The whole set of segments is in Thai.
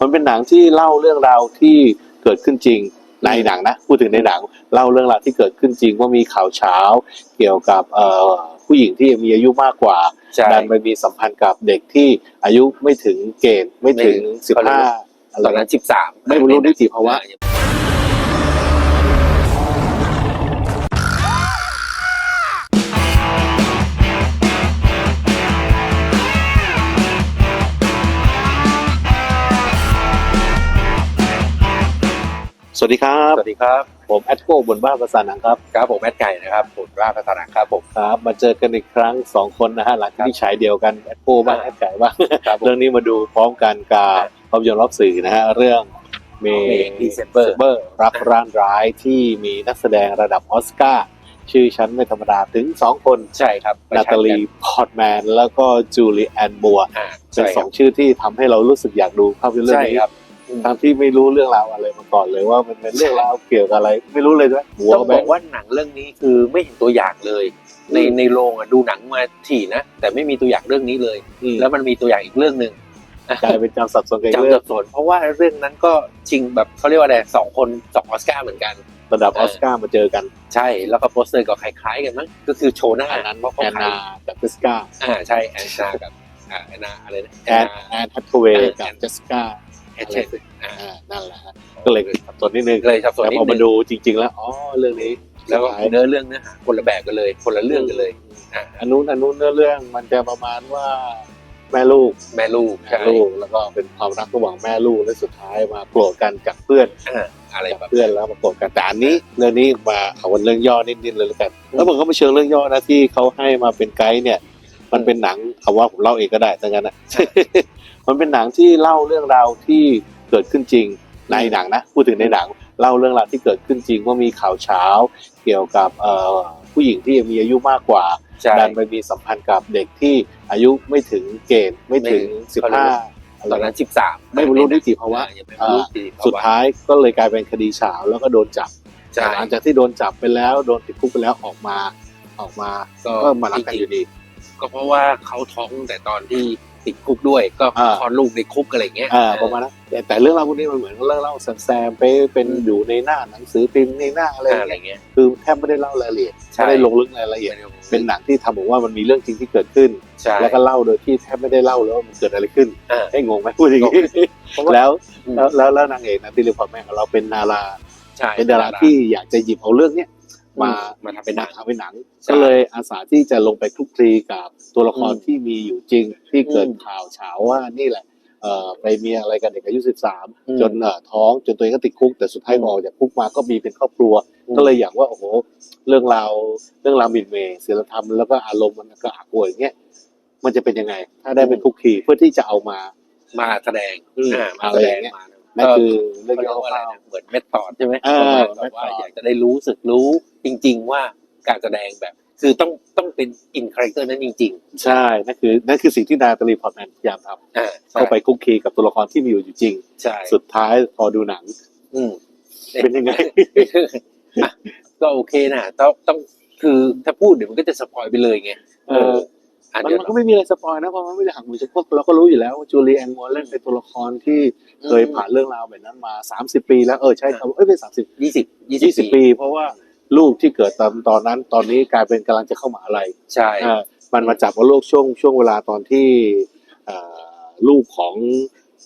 มันเป็นหนังที่เล่าเรื่องราวที่เกิดขึ้นจริงในหนังนะพูดถึงในหนังเล่าเรื่องราวที่เกิดขึ้นจริงว่ามีข่าวเช้าเกี่ยวกับเอ่อผู้หญิงที่มีอายุมากกว่าใช่ดันไปมีสัมพันธ์กับเด็กที่อายุไม่ถึงเกณฑ์ไม่ถึงไม่ถึงสิบห้าอะไรตอนนั้นสิบสามไม่บรรลุนิติภาวะ สวัสดีครับ สวัสดีครับ ผมแอดโก้บนบ้านภาษาหนังครับ ครับผมแอดไก่นะครับผมว่าพัฒนาครับผมครับ มาเจอกันอีกครั้งสองคนนะฮะหลังจากที่ฉายเดียวกันแอดโก้บ้างอ่าแอดไก่บ้างครับผมเรื่องนี้มาดูพร้อมกันกับภาพยนตร์รอบสื่อนะฮะเรื่องเมเมย์ดีเซมเบอร์เบอร์รักร้านร้ายที่มีนักแสดงระดับออสการ์ชื่อฉันไม่ธรรมดาถึงสองคนใช่ครับนาตาลีพอร์ตแมนแล้วก็จูเลียแอนบัวอ่าเป็นใช่สองชื่อที่ทำให้เรารู้สึกอยากดูภาพยนตร์เรื่อใช่งนี้ครับ ทั้งที่ไม่รู้เรื่องราวอะไรมาก่อนเลยว่ามันเป็นเรื่องราวเกี่ยวกับอะไร ไม่รู้เลยด้วยหัวต้องแบบองกว่าหนังเรื่องนี้คือไม่เห็นตัวอย่างเลย ในอืมในโรงอะดูหนังมาถี่นะแต่ไม่มีตัวอย่างเรื่องนี้เลยอืมแล้วมันมีตัวอย่างอีกเรื่องหนึ่งกลายเป็นจำสับสนกันจำเรื่สัองบสนเพราะว่าเรื่องนั้นก็ชิงแบบเขาเรียกว่าอะไรสองคนสองออสการ์เหมือนกัน ระดับออสการ์มาเจอกันใช่แล้วก็โปสเตอร์ก็คล้ายๆกันมั้งก็คือโชว์หน้าอันนั้นเพราะแอเขานขายนากับเจสกาอ่าใช่แอนนากับอ่าแอนนาอะไรนะแอนแอนแฮทเวย์กับเจสกา แอนเช่อ่าอ่านั่นแหละฮะก็เลยสับสนนิดนึงเลยสับสนแต่นิดพอนึมางดูจริง ๆ แล้วอ๋อเรื่องนี้แล้วก็สุดท้ายเนื้อเรื่องเนื้อหาคนละแบบกันเลย คนละเรื่องกันเลยอ่าอันนู้นอันนู้นเนื้อเรื่องมันจะประมาณว่าแม่ลูกแม่ลูกแม่ใช่ลูกแล้วก็เป็นความรักระหว่างแม่ลูกและสุดท้ายมาโกรธกันจากเพื่อนอ่าอะไรแบบเพื่อนแล้วมาโกรธกันแต่อันนี้เรื่องนี้มาเอาวันเรื่องย่อนิดๆเลยแล้วกันแล้วผมก็มาเชิงเรื่องย่อนะที่เขาให้มาเป็นไกด์เนี่ย มันเป็นหนังเอาว่าผมเล่าเองก็ได้ทั้งนั้นนะมันเป็นหนังที่เล่าเรื่องราวที่เกิดขึ้นจริงในหนังนะพูดถึงในหนังเล่าเรื่องราวที่เกิดขึ้นจริงว่ามีข่าวเช้า เกี่ยวกับเอ่อผู้หญิงที่มีอายุมากกว่าใช่ดันไปมีสัมพันธ์กับเด็กที่อายุไม่ถึงเกณฑ์ไม่ถึงไม่สิบเขาเรียห้ากตอนนั้นสิบสามไม่บรรลุนิติภาวะยังไม่บรรลุนิติภาวะสุดท้ายก็เลยกลายเป็นคดีเฉาแล้วก็โดนจับใช่หลังจากที่โดนจับไปแล้วโดนติดคุกไปแล้วออกมาออกมาก็ก็มารักกันอยู่ดี ก็เพราะว่าเขาท้องแต่ตอนที่ติดคุกด้วย ก็อ่า คลอดลูกในคุกอะไรเงี้ยอ่าประมาณนั้นแต่แต่เรื่องราวพวกนี้มันเหมือนเรื่องเล่าแซมๆไปเป็นอยู่ในหน้าหนังสือพิมพ์ในหน้าอะไรออ่าย่างอะไรเงี้ยเงี้ย คือแทบไม่ได้เล่ารายละเอียดใช่ ไม่ได้ลงลึกรายละเอียดเป็นหนังที่ทำบอกว่ามันมีเรื่องจริงที่เกิดขึ้น ใช่ แล้วก็เล่าโดยที่แทบไม่ได้เล่าแล้ววามันเกิดอะไรขึ้นอ่าให้งงไหมพูดอย่างนี้เพราะว่า แล้วอืมแล้วแล้วแล้วนางเอกนะที่เรียกว่าแม่ของเราเป็นดารา ใช่เป็นดาราที่อยากจะหยิบเอาเรื่องเนี้ย มามาทำเป็นหนังทำเป็นหนังใช่ก็เลยอาสาที่จะลงไปคลุกคลีกับตัวละครอืมที่มีอยู่จริงที่เกิดอืมข่าวเฉาว่านี่แหละเอ่อไปมีอะไรกับเด็กอายุอืม13 จนเอ่อท้องจนตัวเองก็ติดคุก แต่สุดท้ายอืมออกจากคุกมาก็มีเป็นครอบครัวอืมก็เลยอยากว่าโอ้โหเรื่องราวเรื่องราวหมิ่นเมย์ศีลธรรมแล้วก็อารมณ์มันก็อักอวยอย่างเงี้ยมันจะเป็นยังไง ถ้าได้เป็นคลุกคลีเพื่อที่จะเอามามาแสดงอืมอ่ามาอะแสไรดองย่างเงี้ยมา นั่นคือเรื่องเขาเรียย่กว่าอะไรอนะเหมือนเม็ดตอดใช่ไหมอ่าแบบว่าเม็ดตอดอยากจะได้รู้สึกรู้จริง ๆ ว่าการแสดงแบบ คือต้องต้องเป็นอินคาแรคเตอร์นั้นจริงใช่นั่นคือนั่นคือสิ่งที่นาตาลีพอร์ตแมนพยายามทำๆอ่าใช่เข้าไปคุกคีกับตัวละครที่มีอยู่จริงใช่สุดท้ายพอดูหนัง อืมเป็นยังไงอะก็โอเคนะต้องต้องคือถ้าพูดเดี๋ยวมันก็จะสปอยไปเลยไงเออ อะมันเดี๋ยวมันก็ไม่มีอะไรสปอยนะเพราะมันไม่ได้หักมุมจากพวกเราก็รู้อยู่แล้วว่าจูเลียนมอร์เล่นเป็นตัวละครที่เคยผ่านเรื่องราวแบบนั้นมา 30 ปีแล้วเออใช่ครับเอ้ยเป็นสามสิบยี่สิบยี่ยี่สิบปี เพราะว่าลูกที่เกิดตอนตอนนั้นตอนนี้กลายเป็นกำลังจะเข้ามหาลัยใช่อ่ามันมาจับว่าลูกช่วงช่วงเวลาตอนที่เอ่อลูกของ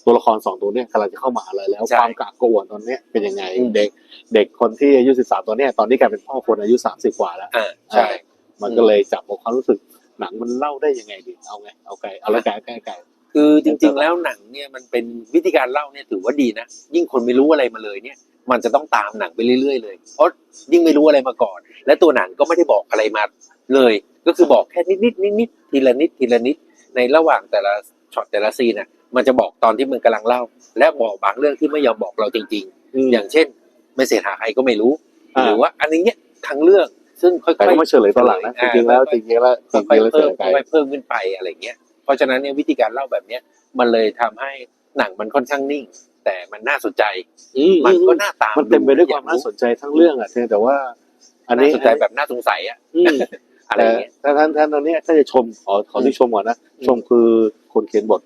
ตัวละครสองตัวเนี้ยกำลังจะเข้ามหาลัยแล้วความกากกวนตอนเนี้ยเป็นยังไงเด็กเด็กคนที่อายุสิบสามตัวเนี้ยตอนนี้กลายเป็นพ่อคนอายุสามสิบกว่าแล้วอ่าใช่ มันก็เลยจับเอาความรู้สึก หนังมันเล่าได้ยังไงดีเอาไงเอาไก่เอาละไก่ไก่ไก่คือจริง ๆ แล้วหนังเนี่ยมันเป็นวิธีการเล่าเนี่ยถือว่าดีนะยิ่งคนไม่รู้อะไรมาเลยเนี่ย มันจะต้องตามหนังไปเรื่อยๆเลยเพราะยิ่งไม่รู้อะไรมาก่อน และตัวหนังก็ไม่ได้บอกอะไรมาเลย ก็คือบอกแค่นิดๆนิดๆทีละนิดทีละนิดในระหว่างแต่ละช็อตแต่ละซีนน่ะมันจะบอกตอนที่มันกำลังเล่า และบอกบางเรื่องที่ไม่ยอมบอกเราจริง ๆ อย่างเช่น ไม่เสร็จหาใครก็ไม่รู้ หรือว่าอันนี้เนี่ยทั้งเรื่อง ซึ่งค่อยๆแต่ก็มาเฉลยตอนหลังนะจอ่าริงๆแล้วจริงๆแล้วจค่ริอยงๆแล้วๆเพิ่มไก่ค่อยๆเพิ่มขึ้นไปอะไรเงี้ย เพราะฉะนั้นเนี่ยวิธีการเล่าแบบเนี้ยมันเลยทำให้หนังมันค่อนข้างนิ่ง แต่มันน่าสนใจ มันก็น่าตามมันเต็มไปด้วยความน่าสนใจทั้งเรื่องอะเพียงแต่ว่า อันนี้น่าสนใจแบบน่าสงสัยอะอืมอะไรแต่เงี้ย ถ้าท่านท่านตอนนี้ถ้าจะชมขอขอที่ชมก่อนนะ อืม ชมคือคนเขียนบท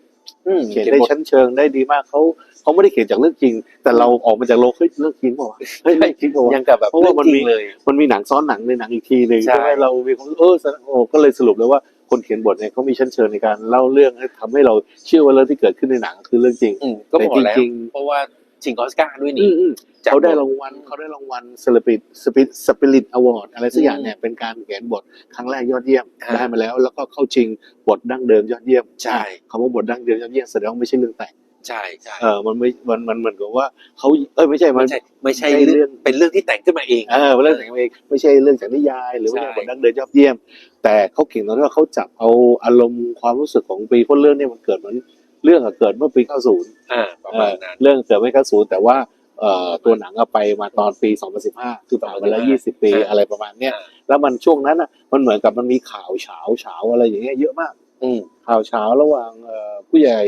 อืมเขียนได้บทชั้นเชิงได้ดีมากเขา เขาไม่ได้เขียนจากเรื่องจริง แต่เราออกมาจากโลกเฮ้ยเรื่องจริงเปล่าวะเฮ้ยเรื่องจริงเปล่าวะ ยังกับแบบเพราะว่ามันมี เรื่องจริงเลย มันมีหนังซ้อนหนังในหนังอีกทีหนึ่งใช่ ใช่ไหมเรามีความรู้เออแสดงโอ้ก็เลยสรุปเลยว่าคนเขียนบทเนี่ยเขามีชั้นเชิญในการเล่าเรื่องให้ทำให้เราเชื่อว่าเรื่องที่เกิดขึ้นในหนังคือเรื่องจริง อืมก็บอกแล้วแต่จริงเพราะว่าชิงออสการ์ด้วยอืนี่มอืมจากเขาได้รางวัลเขาได้รางวัลสปิริตสปิริตสปิริตอวอร์ดอะไรสักอย่างอืมเนี่ยเป็นการเขียนบทครั้งแรกยอดเยี่ยมอ่า ได้มาแล้ว แล้วก็เข้าชิงบทดั้งเดิมยอดเยี่ยมใช่คำว่าบทดั้งเดิมยอดเยี่ยมแสดงว่าไม่ใช่เรื่องแต่ง ใช่ใช่เออมันไม่มันมันเหมือนกับว่าเขาเออไม่ใช่มัไม่นใช่ไม่ใช่ไม่ใช่เรื่เรื่อองงเป็นเรื่องที่แต่งขึ้นมาเอง เออเรื่องแต่งเองไม่ใช่เรื่องจากนิยาย หรือว่าใช่บทดั้งเดิมยอดเยี่ยม แต่เขาเก่งตรงที่ว่าเขาจับเอาอารมณ์ความรู้สึกของปีเพราะเรื่องเนี้มันเกิดเหมือนเรื่องอะเกิดเมื่อปี 90อ่าประมาณนั้นเรื่องเกิดไม่90แต่ว่าเอ่อตัวหนังอะไปมาตอนปี 2015 คือผ่านมาแล้ว 20 ปีอ่าอะไรประมาณเนี้ยอ่าแล้วมันช่วงนั้นอะมันเหมือนกับมันมีข่าวเฉาเฉาอะไรอย่างเงี้ยเยอะมากอืมข่าวเฉาระหว่างเอ่อผู้ใหญ่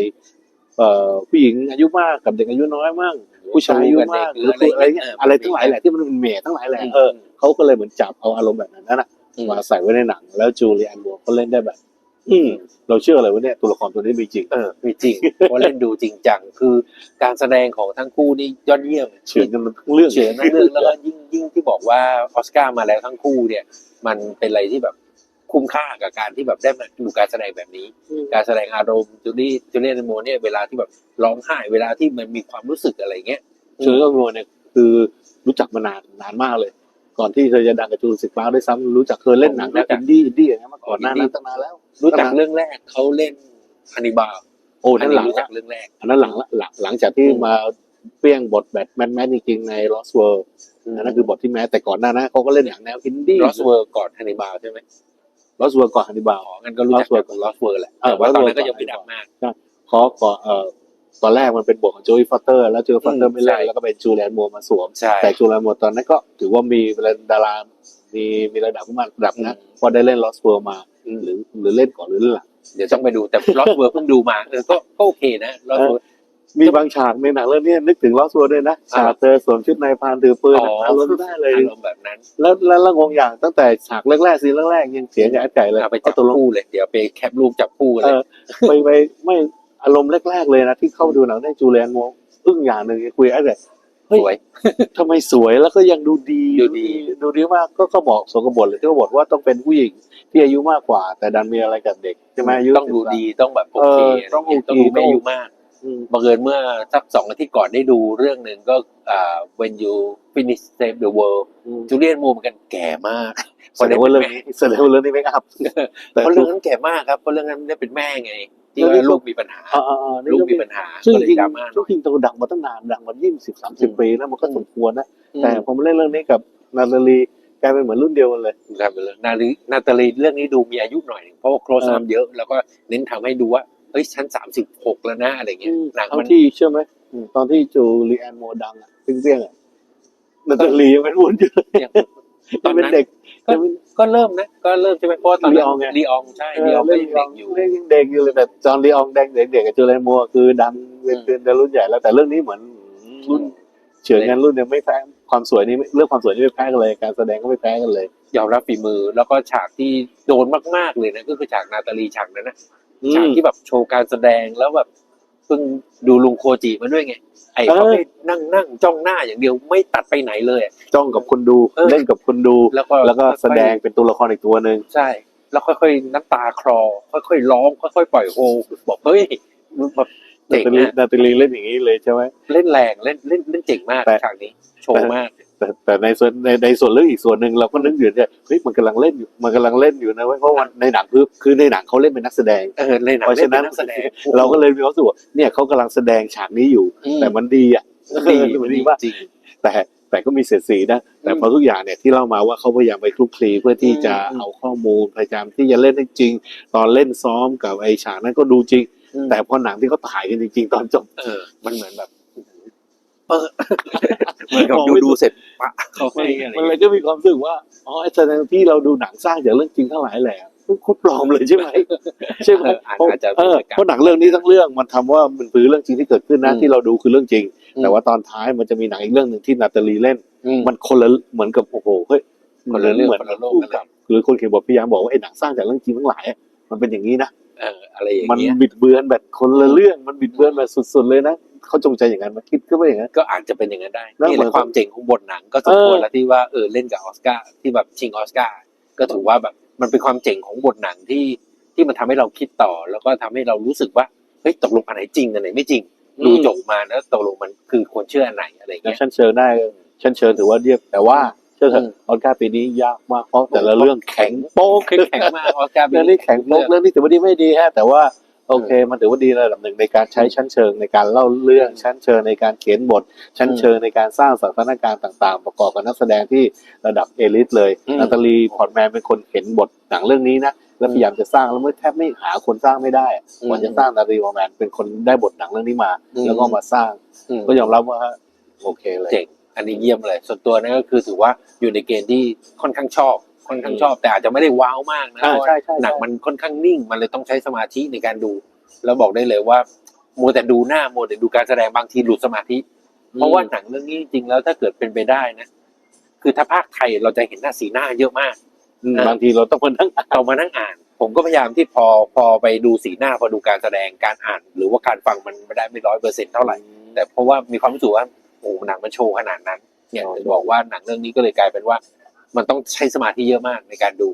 เอ่อผู้หญิงอายุมากกับเด็กอายุน้อยมั่งผู้ชายอายุมากหรืออะไรเงี้ยอะไรทั้งหลายแหละที่มันเป็นเมททั้งหลายแหละเออเขาก็เลยเหมือนจับเอาอารมณ์แบบนั้นน่ะอืมมาใส่ไว้ในหนัง แล้วจูเลียนบัวเขาเล่นได้แบบ อืมเราเชื่อเลยว่าเนี่ยตัวละครตัวนี้มีจริงเออมีจริงเพราะเล่นดูจริงจังคือการแสดงของทั้งคู่นี่ยอดเยี่ยมเฉือนกันทั้งเรื่องเฉือนทั้งเรื่องแล้วก็ยิ่งยิ่งที่บอกว่าออสการ์มาแล้วทั้งคู่เนี่ย มันเป็นอะไรที่แบบ คุ้มค่ากับการที่แบบได้มาดูการแสดงแบบนี้ การแสดงอารมณ์จูดี้จูเลียนโมเนี่ยเวลาที่แบบร้องไห้เวลาที่มันมีความรู้สึกอะไรเงี้ยเชอร์ก็โมเนี่ยคือรู้จักมานานนานมากเลย ก่อนที่เธอจะดังกับจูนสิกปาร์คด้วยซ้ำรู้จักเคยเล่นหนังรู้นะจัอิกนดี้อินดี้อย่างเงี้ยมาก่อนหน้านั้นตั้งนานแล้ว รู้จักเรื่องแรกเขาเล่นฮันนิบาลโอ้อันั่นนหนี้ลังรู้จัละกเรื่องแรกอันนั้นหลังละหลังหลังจากที่อืมมาเปรี้ยงบทแบบแมนแมนจริงๆใน Lost World อันนั้นคือบทที่แม้แต่ก่อนหน้านั้นเขาก็เล่นหนังแนวอินดี้ลอสเวิร์ก่อนฮันนิบาลใช่ไหม Lost World ก่อนฮันนิบาลอ๋องั้นก็รู้จัก Lost World กับลอสเวิร์แหละเออแต่ว่าตอนนั้น Lost ก็ World ยังไม่ดังมาก ขอขอเอ่อตอนแรกมันเป็นบทของโจ e ฟ f เตอร์แล้วโจ e ฟ f เตออืร์มไม่เล่นใช่ แล้วก็เป็นจูเลียนโมมาสวม ใช่ แต่จูเลียนโมตอนนั้นก็ถือว่ามีดารา มีมีระดับขึ้นมาระดับนะอืม พอได้เล่น Lost World มา อืมหรือหรือเล่นก่อนหรือเล่นหลัง เดี๋ยวต้องไปดูแต่ลอสเวิร์เพิ่งดูมาเออก็ก็โอเคนะลอสเวิร์ มีบางฉากในหนังเรื่องนี้นึกถึง Lost World ด้วยนะอ่าฉากเธอสวมชุดนายพรานถือปืนอ๋ออารมณ์ได้เลยอารมณ์แบบนั้น แล้วแล้วแล้วงงอย่างตั้งแต่ฉากแรกๆซีนแรกๆยังเสียงกับแอดไก่เลยเอาไปจัเอาบตัวลงคู่เลยเดี๋ยวไปแคปรูปจับคู่กันเอเลยอไปไปไม่อารมณ์แรกๆเลยนะที่เข้าดูหนังได้จูเลียนโมอึ้งอย่างหนึ่งคุยกับแอดไก่เฮ้ยสวยทำไมสวยแล้วก็ยังดูดีดูดีดูดีมากก็ก็บอกสงกบทเลยที่เขาบอกว่าต้องเป็นผู้หญิงที่อายุมากกว่า แต่ดันมีอะไรกับเด็กใช่ไหมอายุต้องดูดีต้องแบบโอเคเออต้องโอเคต้องดูไม่อายุมากอืม บังเอิญเมื่อสักสองอาทิตย์ก่อนได้ดูเรื่องหนึ่งก็อ่า when you finish save the world อืมจูเลียนมูมันกันแก่มากแสดงว่าเรื่องนี้แสดงว่าเรื่องนี้ไม่อัพแต่เพราะทุเรื่อกงนั้นแก่มากครับเพราะเรื่องนั้นได้เป็นแม่ไงที่เรื่องนี้ว่าลูกมีปัญหาอ่าอ่าอ่านี่ลูกก็มีมีปัญหาซึ่งก็เลยจริงดราม่าหซึ่น่งอยจริงตัวดังมาตั้งนานดังมายี่สิบสามสิบอืมปีนะมันก็สมควรนะอืมแต่พอมาเล่นเรื่องนี้กับนาตาลีกลายเป็นเหมือนรุ่นเดียวกันเลยครับนาลีนาตาลีเรื่องนี้ดูมีอายุหน่อยหนึ่งเพราะว่าโครสอัพเยอะแล้วก็เน้นทำให้ดูว่าเฮ้ยฉันสามสิบหกแล้วนะอะไรเงี้ยหนังเท่ามันที่เชื่อไหมตอนที่จูเลียนโมดังอะเปรี้ยงๆอะนาตาลียังเป็นรุ่นอยู่เลยยังยังเป็นเด็กก็ยังเป็น ก็เริ่มนะก็เริ่มใช่ไหมเพราะว่าตอนลีอองไง ลีอองใช่ลีอองก็ยังเด็กอยู่ เล่นยังเด็กอยู่เลยแต่จอห์นลีอองแดงเด็กๆกับจูเลียนโมคือดังเป็นเป็นรุ่นใหญ่แล้วแต่เรื่องนี้เหมือนรุ่นเฉือนกันรุ่นเนี่ยไม่แพ้ความสวยนี่เรื่องความสวยนี่ไม่แพ้กันเลย การแสดงก็ไม่แพ้กันเลย ยอมรับฝีมือแล้วก็ฉากที่โดนมาก ๆ เลยนะก็คือฉากนาตาลีฉากนั้นนะ ฉากที่แบบโชว์การแสดงแล้วแบบเพิ่งดูลุงโคจิมาด้วยไง ไอ้เขาไม่นั่งนั่งจ้องหน้าอย่างเดียวไม่ตัดไปไหนเลยอะ จ้องกับคนดูเออเล่นกับคนดู แล้วก็ แล้วก็แสดงเป็นตัวละครอีกตัวหนึ่งใช่ แล้วค่อยๆน้ำตาคลอ ค่อยๆร้องค่อยๆปล่อยโฮบอกเฮ้ยแบบนาเจ๋งตาลีนะนาตาลีเล่นอย่างนี้เลยใช่ไหม เล่นแรงเล่นเล่นเล่นเจ๋งมากแต่ ฉากนี้ โชว์มาก แต่แต่ในส่วนในในส่วนเรื่องอีกส่วนหนึ่งเราก็นึกอยู่เนี่ยเฮ้ยมันกำลังเล่นอยู่มันกำลังเล่นอยู่นะเว้ยเพราะว่าในหนังคือคือในหนังเขาเล่นเป็นนักแสดง เออในหนังเพราะเล่ฉะนนั้เป็นนนักแสดง เราก็เลยมีความรู้สึกว่าเนี่ยเขากำลังแสดงฉากนี้อยู่ อืม แต่มันดีอะดีมันดีดีมากจริง แต่แต่ก็มีเสียดสีนะ แต่อืมพอทุกอย่างเนี่ยที่เล่ามาว่าเขาพยายามไปคลุกคลีเพื่อที่จะอืม เอาข้อมูลพยายามที่จะเล่นให้จริง ตอนเล่นซ้อมกับไอ้ฉากนั้นก็ดูจริง แต่พอหนังที่เขาถ่ายกันจริง ๆ ตอนจบ เออ มันเหมือนแบบ เออเหมือนกับดูดูเสร็จปะเขาให้อะไรมันเลยก็มีความรู้สึกว่าอ๋อไอ้แสดงที่เราดูหนังสร้างจากเรื่องจริงทั้งหลายแหละมันโคตรปลอมเลยใช่ไหมใช่ไหมเออเพราะอาจจะเออเพราะหนังเรื่องนี้ทั้งเรื่องมันทำว่ามันคือเรื่องจริงที่เกิดขึ้นนะอืมที่เราดูคือเรื่องจริงอืมแต่ว่าตอนท้ายมันจะมีหนังอีกเรื่องหนึ่งที่นาตาลีเล่นอืมมันคนละเหมือนกับโอ้โหเฮ้ยคนละเรื่องเหมือนคนละโลกผู้กันเลยกับหรือคนเขียนบทพยายามบอกว่าไอ้หนังสร้างจากเรื่องจริงทั้งหลายอะมันเป็นอย่างนี้นะเอออะไรอย่างมันเงี้ยบิดเบือนแบบคนละเรื่องมันบิดเบือนแบบสุดๆเลยนะอ เขาจงใจอย่างนั้นมาคิดก็ว่าอย่างนั้น ก็อาจจะเป็นอย่างนั้นได้แล้วนี่เหแหมือละนความเจ๋งของบทหนังก็สมควรเออแล้วที่ว่าเออเล่นกับออสการ์ที่แบบชิงออสการ์ก็ถือว่าแบบมันเป็นความเจ๋งของบทหนังที่ที่มันทำให้เราคิดต่อ แล้วก็ทำให้เรารู้สึกว่าเฮ้ยตกลงอันไหนจริงอันไหนไม่จริงดูจบมาแล้วตกลงมันคือควรเชื่ออันไหนอะไรอย่างแล้วเงี้ยชั้นเชิงได้ชั้นเชิงถือว่าเรียบแต่ว่าเชื่อเถอือะมออสการ์ปีนี้ยากมากเพราะแต่ละเรื่องแข็งโป๊กแข็งแข็งมากออสการ์เรื่องนี้แข็งโป๊กเรื่องนี้ถือว่าดีไม่ดีฮะแต่ว่า โอเค มันถือว่าดีระดับหนึ่งในการใช้ชั้นเชิงในการเล่าเรื่องชั้นเชิงในการเขียนบท ชั้นเชิงในการสร้างสถานการณ์ต่างๆ ประกอบกับนักแสดงที่ระดับเอลิทเลยอืมนาตาลีพอร์ตแมนเป็นคนเขียนบทหนังเรื่องนี้นะแล้วพยายามจะสร้างแล้วไม่แทบไม่หาคนสร้างไม่ได้กว่าจะสร้างนาตาลีพอร์ตแมนเป็นคนได้บทหนังเรื่องนี้มา แล้วก็มาสร้างอืมก็ยอมรับว่าโอเคเลยเจ๋งอันนี้เยี่ยมเลย ส่วนตัวนั่นก็คือถือว่าอยู่ในเกณฑ์ที่ค่อนข้างชอบ ค่อนข้างชอบ แต่อาจจะไม่ได้ว้าวมากนะอ่าเพราะว่าใช่ใช่หนังมันค่อนข้างนิ่ง มันเลยต้องใช้สมาธิในการดู แล้วบอกได้เลยว่ามัวแต่ดูหน้ามัวแต่ดูการแสดงบางทีหลุดสมาธิ เพราะว่าหนังเรื่องนี้จริงๆแล้วถ้าเกิดเป็นไปได้นะ คือถ้าภาคไทยเราจะเห็นหน้าสีหน้าเยอะมากอืมบางทีเราต้องมานั่งอ่านเรามานั่งอ่าน ผมก็พยายามที่พอพอไปดูสีหน้าพอดูการแสดงการอ่าน หรือว่าการฟังมันไม่ได้ไม่ร้อยเปอร์เซ็นต์เท่าไหร่ แต่เพราะว่ามีความรู้สึกว่าโอ้หนังมันโชว์ขนาดนั้นเนี่ยอ๋อถึงบอกว่าหนังเรื่องนี้ก็เลยกลายเป็นว่า มันต้องใช้สมาธิเยอะมากในการดู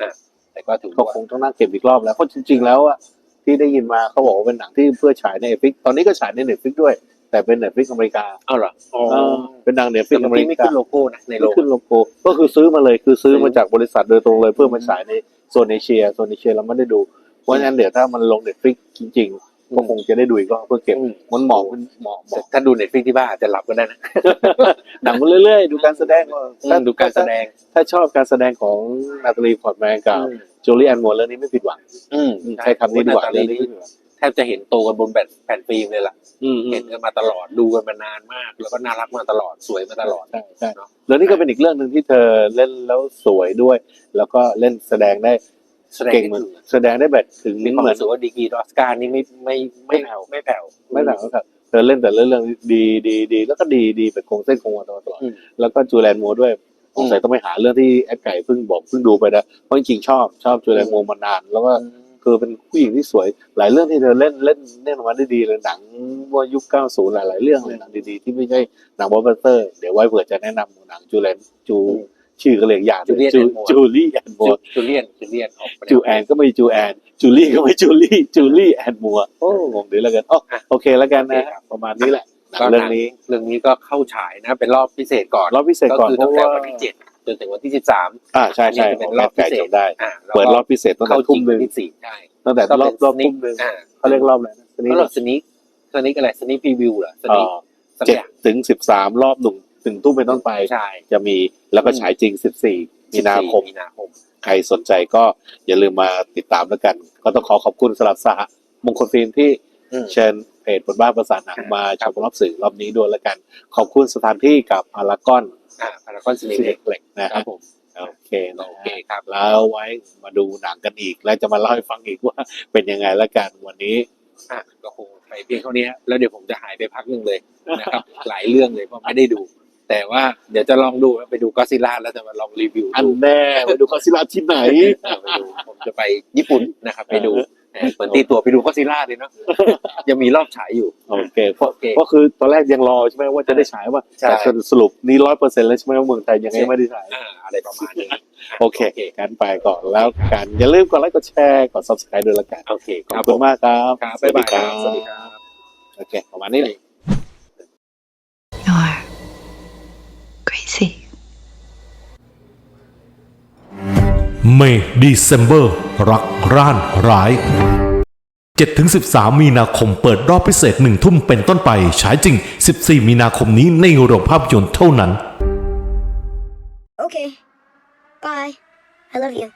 อะแต่ก็ถือก็ว่าคงต้องนั่งเก็บอีกรอบแล้ว เพราะจริง ๆ แล้วอะที่ได้ยินมาเขาบอกว่าเป็นหนังที่เพื่อฉายในเน็ตฟิกตอนนี้ก็ฉายในเน็ตฟิกด้วย แต่เป็นเน็ตฟิกอเมริกาเอาเหรออ๋อเออเป็นหนังเน็ตฟิแต่กอเมื่อเมริกี้ไม่กาขึ้นโลโก้นะในโลไม่ก ขึ้นโลโก้ก็คือซื้อมาเลยคือซื้อซื้อมาจากบริษัทโดยตรงเลยเพื่อมาฉายในโซนเอเชียโซนเอเชียเราไม่ได้ดูเพราะฉะนั้นเดี๋ยวถ้ามันลงเน็ตฟิกจริงๆ ก็คงจะได้ดูอีกรอบเพื่อเก็บอืมมันเหมาะมันเหมาะเหแต่มาะถ้าดูเน็ตฟิกที่บ้านอาจจะหลับก็ได้นะหนังมันเรื่อยๆ ดูการแสดงก่อนอืมดูการแสดง ถ้าชอบการแสดงของนาตาลีพอร์ตแมนกับจูเลียนมัวเรื่องนี้ไม่ผิดหวังอืมใช้คำนี้ดีกว่านาตาเรื่ลีองนี้นี่ไม่ผิดหวังแทบจะเห็นโตกันบนแผ่นแผ่นฟิล์มเลยล่ะอืมเห็นกันมาตลอดดูกันมานานมาก แล้วก็น่ารักมาตลอดสวยมาตลอดใช่ใช่แล้วนี่ก็เป็นอีกเรื่องหนึ่งที่เธอเล่นแล้วสวยด้วย แล้วก็เล่นแสดงได้ แสดงเก่งเหมือนแสดงได้แบบถึงมีความเหมือนรู้สึกว่าดีกรีออสการ์นี่ไม่ไม่ไม่ไม่แผ่วไม่แผ่ว ไม่ต่างกันครับเธอเล่นแต่ละเรื่องดีดีดีแล้วก็ดีดีแบบคงเส้นคงวาตลอดตลอดอืมแล้วก็จูแลนมัวด้วยสงสัยต้องไปหาเรื่องที่แอดไก่เพิ่งบอกเพิ่งดูไปนะเพราะจริงๆชอบชอบจูแลนมัวมานาน แล้วก็คือเป็นผู้หญิงที่สวย หลายเรื่องที่เธอเล่นเล่นเล่นออกมาได้ดีเลยหนังว่ายุค 90 หลายๆเรื่องเลยหนังดีๆที่ไม่ใช่หนังบอสบัสเตอร์ เดี๋ยวไว้เผื่อจะแนะนำหนังจูแลนจูอืม ชื่อก็เลยอย่าง Juliet จู and Moore จูลี่แอนมัวจูเลียนจูเลียนออกไปจูแอนก็ไม่จูแอนจูลี่ก็ไม่จูลี่จูลี่แอนมัวโอ้งงดีแล้วกันอ๋อโอเคแล้วกันนะประมาณนี้แหละหนังก็เรื่องนี้เรื่องนี้ก็เข้าฉายนะ เป็นรอบพิเศษก่อนรอบพิเศษก็ก่อนคือเพตั้งราะแต่ว่าวันที่เจ็ดจนถึงวันที่สิบสามอ่าใช่ใช่นี่จะเป็นรอบพิเศษจำได้อ่าแล้วเปิดก็รอบพิเศษตั้งแต่เข้าทุ่จริมงหวันึ่นงที่สี่ใช่ตั้งแต่ก็รเป็อบนรอบ sneak ทุ่มหนึ่งอ่าเขาเรียกรอบอะไรนะสนิก็รอบสนิกสนิกอะไรสนิกพรีวิวเหรอสเอ่นิกอสักเจ็อดย่างถึงสิบสามรอบหนึ่ง ถึงทุ่มเป็นต้นไปใช่ จะมีแล้วก็ฉายจริงสิบสี่มีนาคม มีนาคม ใครสนใจก็อย่าลืมมาติดตามแล้วกัน ก็ต้องขอขอบคุณสำหรับสหมงคลฟิล์มที่อืมเชิญเพจบทบ้านประสานหนังมาครัชบมรอบสื่อรอบนี้ด้วยแล้วกัน ขอบคุณสถานที่กับพารากอนอ่าพารากอนสนิซีกเล็กนะคครัรับบผมโอเคนะโอเคครับ แล้วไว้มาดูหนังกันอีก แล้วจะมาเล่าให้ฟังอีกว่าเป็นยังไงแล้วกันวันนี้อะก็คงไปเพียงเท่านี้ฮะแล้วเดี๋ยวผมจะหายไปพักหนึ่งเลยนะครับ หลายเรื่องเลยเพราะไม่ได้ดู แต่ว่าเดี๋ยวจะลองดูนะไปดูก็ซิล่าแล้วจะมาลองรีวิวอันดูแน่ไปดูคอสซิลาที่ไหนอะไปดูผมจะไปญี่ปุ่นนะครับไปดูเออเหมือนตีตัวไปดูก็ซิล่าเลยเนาะยังมีรอบฉายอยู่โอเคเพราะโอเคก็คือตอนแรกยังรอใช่ไหมว่าจะได้ฉายว่าใช่แต่สรุปนี้ร้อยเปอร์เซ็นต์แล้วใช่ไหมว่าเมืองไทยยังไม่ได้ฉายอ่าอะไรประมาณนี้โอเคกันไปก่อนแล้วกันอย่าลืมกดไลค์กดแชร์กด subscribe ด้วยละกันโอเคขคอรับบคุณมากครับครับบ๊ายบายครับสวัสดีครับโอเคประมาณนี้เลย crazy. เมย์ดีเซมเบอร์ รักร้านร้าย 7-13 มีนาคมเปิดรอบพิเศษหนึ่งทุ่มเป็นต้นไป ฉายจริง 14 มีนาคมนี้ในโรงภาพยนตร์เท่านั้น Okay. Bye. I love you.